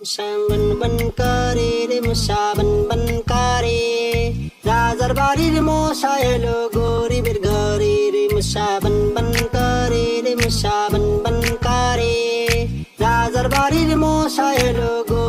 সাবন বন করে রে মুসাবন বন করে রাজার বাড়ির মশা এলো গরিবের ঘরে রে মুসাবন বন করে রে মুসাবন বন করে রাজার বাড়ির মশা এলো গো